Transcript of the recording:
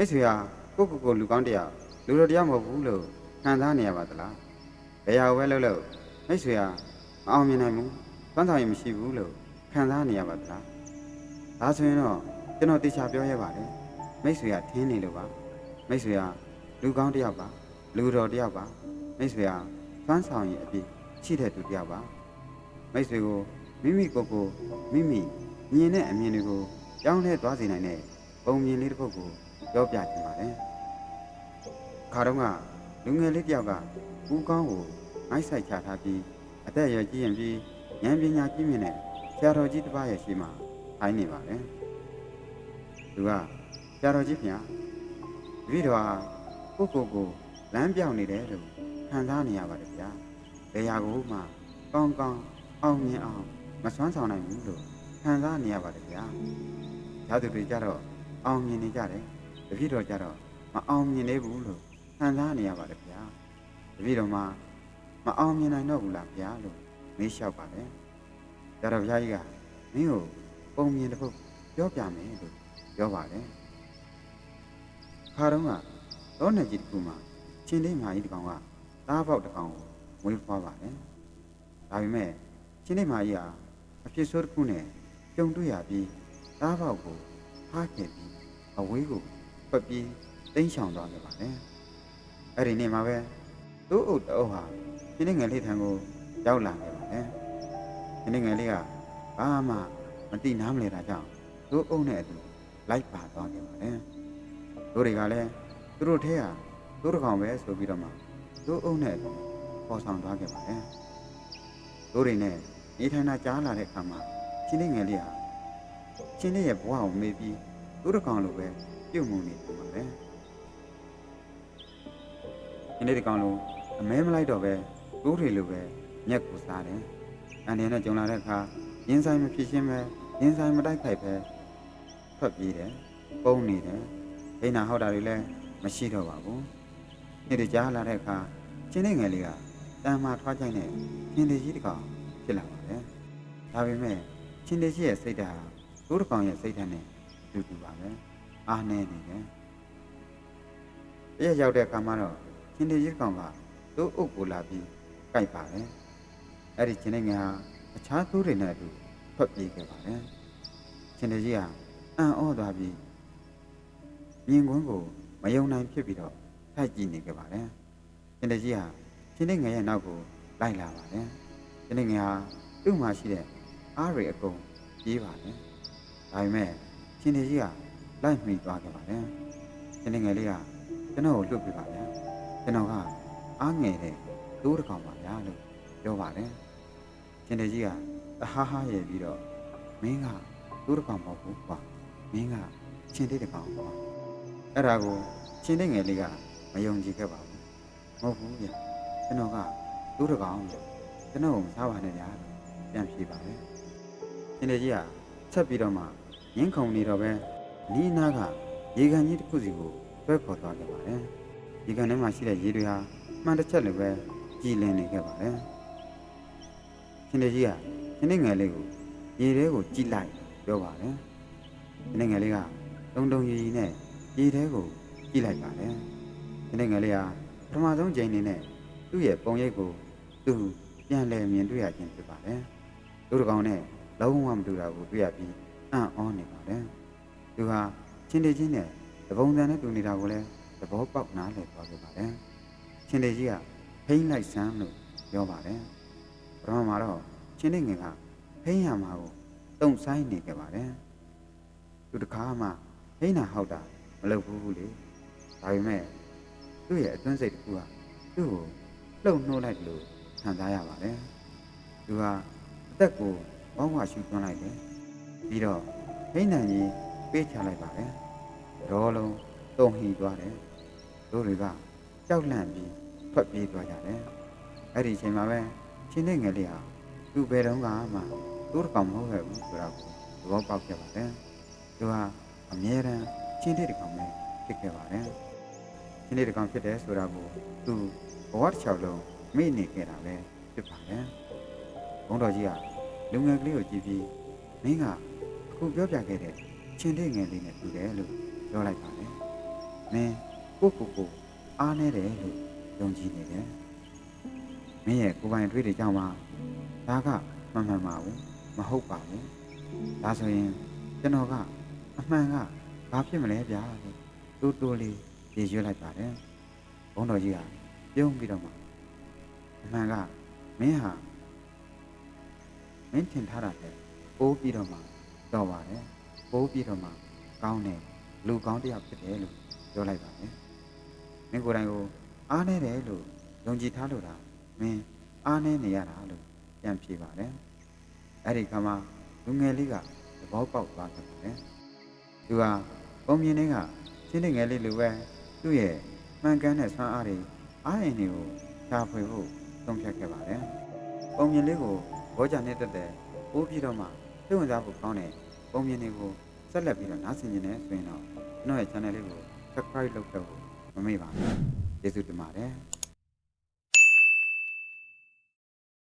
မိတ်ဆွေဟာကိုယ့်ကိုယ်ကိုလူကောင်းတစ်ယောက်လူတော်တရားမဟုတ်ဘူးလို့ခံစားနေရပါသလားဘယ်ဟာကိုပဲလုပ်လို့မိတ်ဆွေဟာမအောင်မြင်နိုင်ဘူးပန်းဆောင်ရင်မရှိဘူးလို့ခံစားနေရပါသလားဒါဆိုရင်တော့ကျွန်တော်တေချာပြောရပါတယ်မိတ်ဆွေကထင်းနေလို့ပါမိတ်ဆွေဟာလူကောင်းတစ်ယောက်ပါလူတော်တစ်ယောက်ပါမိတ်ဆွေဟာပန်းဆောင်ရင်အပြည့်ရှိတဲ့သူတစ်ယောက်ပါမိတ်ဆွေကိုမိမိကိုယ်ကိုမိမိမြင်တဲ့အမြင်တွေကိုကြောင်းလဲသွားစေနိုင်တဲ့ပုံမြင်လေးတစ်ခုကို ပြောပြချင်ပါတယ်ခါတော့ကလူငယ်လေးတစ်ယောက်ကဦးကောင်းကိုငိုက်ဆိုင်ချထားပြီးအသက်အရွယ်ကြီးရင်ပြီးဉာဏ်ပညာကြီးမြင့်တဲ့ဆရာတော်ကြီးတစ်ပါးရဲ့ရှိမှထိုင်နေပါတယ်သူကဆရာတော်ကြီးခင်ဗျာတပည့်တော်ဟာကိုယ့်ကိုယ်ကိုလမ်းပြောင်းနေတယ်လို့ခံစားနေရပါတယ်ဗျာဘယ်ရာကိုမှကောင်းကောင်းအောင်မြင်အောင်မစွမ်းဆောင်နိုင်ဘူးလို့ခံစားနေရပါတယ်ဗျာဓာတ်သူတွေကြတော့အောင်မြင်နေကြတယ် တပည့်တော်ကြတော့မအောင်မြင်သေးဘူးလို့ခံစားနေရပါတယ်ဗျာတပည့်တော်မှာမအောင်မြင်နိုင်တော့ဘူးလားဗျာလို့မေးလျှောက်ပါတယ်ကြတော့ဗျာကြီးကမင်းကိုပုံမြင်တစ်ခုပြောပြမယ်လို့ပြောပါတယ်ခါတော့ကတော့နေကြီးတစ်ခုမှာချင်းလေးမာကြီးတစ်ကောင်ကသားပေါက်တစ်ကောင်ကိုမွေးဖွားပါတယ်ဒါပေမဲ့ချင်းလေးမာကြီးဟာအဖြစ်ဆိုးတစ်ခုနဲ့ကြုံတွေ့ရပြီးသားပေါက်ကိုဖားခဲ့ပြီးအဝေးကို ပတ်ပြီးတိမ်းရှောင်သွားခဲ့ပါတယ်အဲ့ဒီနေ့မှာပဲသူ့အုပ်တအုပ်ဟာချင်းလေးငယ်လေးထံကိုရောက်လာခဲ့ပါတယ်ချင်းလေးငယ်လေးကဘာမှမတိနားမလဲတာကြောင့်သူ့အုပ်နဲ့အတူလိုက်ပါသွားခဲ့ပါတယ်တို့တွေကလည်းသူတို့ထဲဟာသူ့တစ်ကောင်ပဲဆိုပြီးတော့မှသူ့အုပ်နဲ့အတူပေါ်ဆောင်သွားခဲ့ပါတယ်တို့တွေနဲ့နေထိုင်တာကြားလာတဲ့အခါမှာချင်းလေးငယ်လေးဟာချင်းလေးရဲ့ဘဝကိုမေးပြီးသူ့တစ်ကောင်လိုပဲ ပြုတ်မှုနေတယ်ပါပဲချင်းလေးတစ်ကောင်လိုအမဲမလိုက်တော့ပဲကိုးတွေလိုပဲမျက်ကိုစားတယ်အန်ဒီနဲ့ကြုံလာတဲ့အခါရင်းဆိုင်မဖြစ်ရှင်းပဲရင်းဆိုင်မတိုက်ခိုက်ပဲထွက်ပြေးတယ်ပုံနေတယ်ဒိနာဟောက်တာတွေလည်းမရှိတော့ပါဘူးနေ့တကြားလာတဲ့အခါချင်းလေးငယ်လေးကတန်မာထွားကြိုက်တဲ့ချင်းလေးကြီးတစ်ကောင်ဖြစ်လာပါတယ်ဒါပေမဲ့ချင်းလေးကြီးရဲ့စိတ်ဓာတ်ဟာကိုးတစ်ကောင်ရဲ့စိတ်ဓာတ်နဲ့အတူတူပါပဲ အားနေနေတယ်တရက်ရောက်တဲ့အခါမှာတော့ချင်းလေးကြီးတစ်ကောင်ကသူ့အုပ်ကိုလာပြီးကြိုက်ပါတယ်အဲ့ဒီချင်းလေးငယ်ဟာအခြားသူတွေနဲ့အတူထွက်ပြေးခဲ့ပါတယ်ချင်းလေးကြီးကအံ့ဩသွားပြီးမြင်ကွင်းကိုမယုံနိုင်ဖြစ်ပြီးတော့ထိုက်ကြည့်နေခဲ့ပါတယ်ချင်းလေးကြီးဟာချင်းလေးငယ်ရဲ့နောက်ကိုလိုက်လာပါတယ်ချင်းလေးငယ်ဟာသူ့မှာရှိတဲ့အားတွေအကုန်ပြေးပါတယ်ဒါပေမဲ့ချင်းလေးကြီးက လိုက်မိသွားခဲ့ပါတယ်ချင်းလေးငယ်လေးကကျွန်တော်ကိုလွတ်ပြပါဗျာကျွန်တော်ကအားငယ်တဲ့တိုးတစ်ကောင်ပါဗျာလို့ပြောပါတယ်ချင်းလေးကြီးကတဟားဟားရဲ့ပြီးတော့မင်းကတိုးတစ်ကောင်မဟုတ်ဘူးကွာမင်းကချင်းလေးတစ်ကောင်ကွာအဲ့ဒါကိုချင်းလေးငယ်လေးကမယုံကြည်ခဲ့ပါဘူးမဟုတ်ဘူးဗျကျွန်တော်ကတိုးတစ်ကောင်လို့ကျွန်တော်ကိုမစားပါနဲ့ဗျာလို့ပြန်ဖြေပါတယ်ချင်းလေးကြီးကဆက်ပြီးတော့မှရင်းခုန်နေတော့ပဲ နီးနားကရေကန်ကြီးတစ်ခုစီကိုတွဲခေါ်သွားခဲ့ပါတယ်ရေကန်ထဲမှာရှိတဲ့ရေတွေဟာမှန်တစ်ချက်လိုပဲကြည်လင်နေခဲ့ပါတယ်ချင်းလေးကြီးကချင်းလေးငယ်လေးကိုရေထဲကိုကြည့်လိုက်ပြောပါတယ်ချင်းလေးငယ်လေးကတုံတုံရီရီနဲ့ရေထဲကိုကြည့်လိုက်ပါတယ်ချင်းလေးငယ်လေးဟာပထမဆုံးချိန်နေနဲ့သူ့ရဲ့ပုံရိပ်ကိုသူပြန်လည်မြင်တွေ့ရခြင်းဖြစ်ပါတယ်လူတစ်ကောင်နဲ့လုံးဝမတူတာကိုတွေ့ရပြီးအံ့ဩနေပါတယ် သူဟာချင်းလေးချင်းနဲ့တပုံစံနဲ့တူနေတာကိုလည်းသဘောပေါက်နားလည်သွားခဲ့ပါတယ်ချင်းလေးကြီးကဖိမ့်လိုက်စမ်းလို့ပြောပါတယ်ပထမမှာတော့ချင်းလေးငယ်ကဖိမ့်ရမှာကိုတုံဆိုင်နေခဲ့ပါတယ်သူတခါမှဖိမ့်တာဟောက်တာမလုပ်ဘူးလေဒါပေမဲ့သူ့ရဲ့အတွင်းစိတ်တစ်ခုကသူ့ကိုလှုပ်နှိုးလိုက်လို့ခံစားရပါတယ်သူဟာအသက်ကိုဘောင်းဝရှူသွန်းလိုက်တယ်ပြီးတော့ဖိမ့်နံကြီး ပေးချလိုက်ပါတယ်ရောလုံးတုံဟီသွားတယ်တို့တွေကကြောက်လန့်ပြီးထွက်ပြေးသွားကြတယ်အဲ့ဒီအချိန်မှာပဲချင်းနေငယ်လေးဟာသူ့ဘယ်တော့မှသူ့တစ်ကောင်မဟုတ်ခဲ့ဘူးဆိုတော့သဘောပေါက်ခဲ့ပါတယ်သူဟာအမြဲတမ်းချင်းတဲ့တစ်ကောင်ပဲဖြစ်ခဲ့ပါတယ်ချင်းတဲ့တစ်ကောင်ဖြစ်တယ်ဆိုတာကိုသူဘဝတစ်ချောင်းလုံးမိနေခဲ့တာပဲဖြစ်ပါတယ်ဘုန်းတော်ကြီးကလူငယ်ကလေးကိုကြည့်ပြီးမင်းကအခုပြောပြခဲ့တဲ့ ချင်းတဲ့ငယ်လေးနဲ့တူတယ်လို့ပြောလိုက်ပါတယ်မင်းကိုကိုကိုအားနေတယ်လို့ယုံကြည်နေတယ်မင်းရဲ့ကိုယ်ပိုင်အတွေ့တွေကြောင့်ပါဒါကမှန်မှန်ပါဘူးမဟုတ်ပါဘူးဒါဆိုရင်ကျွန်တော်ကအမှန်ကဘာဖြစ်မလဲဗျာလို့တိုးတိုးလေးရေရွတ်လိုက်ပါတယ်ဘုန်းတော်ကြီးကပြုံးပြီးတော့မှအမှန်ကမင်းဟာမင်းထင်ထားတာလေပိုးပြီးတော့မှတော့ပါတယ် ပိုးပြီးတော့မှကောင်းတယ်လူကောင်းတစ်ယောက်ဖြစ်တယ်လို့ပြောလိုက်ပါတယ်မင်းကိုယ်တိုင်ကိုအားနေတယ်လို့ယုံကြည်ထားလို့လားမင်းအားနေနေရတာလို့ပြန်ဖြေပါတယ်အဲ့ဒီခါမှာလူငယ်လေးကသဘောပေါက်သွားတယ်ပါတယ်သူဟာပုံမြင်တွေကရှင်းနေငယ်လေးလိုပဲသူ့ရဲ့မှန်ကန်တဲ့ဆွမ်းအားတွေအားရင်တွေကိုရှာဖွေဖို့သုံးဖြတ်ခဲ့ပါတယ်ပုံမြင်လေးကိုဘောကြနေတတ်တဲ့ပိုးပြီးတော့မှစိတ်ဝင်စားဖို့ကောင်းတဲ့ ပုံမြင်တွေကိုဆက်လက်ပြီးတော့နားဆင်နေတယ်ဆိုရင်တော့ကျွန်တော်ရဲ့ channel လေးကို subscribe လုပ်တော့မမေ့ပါဘူးကျေးဇူးတင်ပါတယ်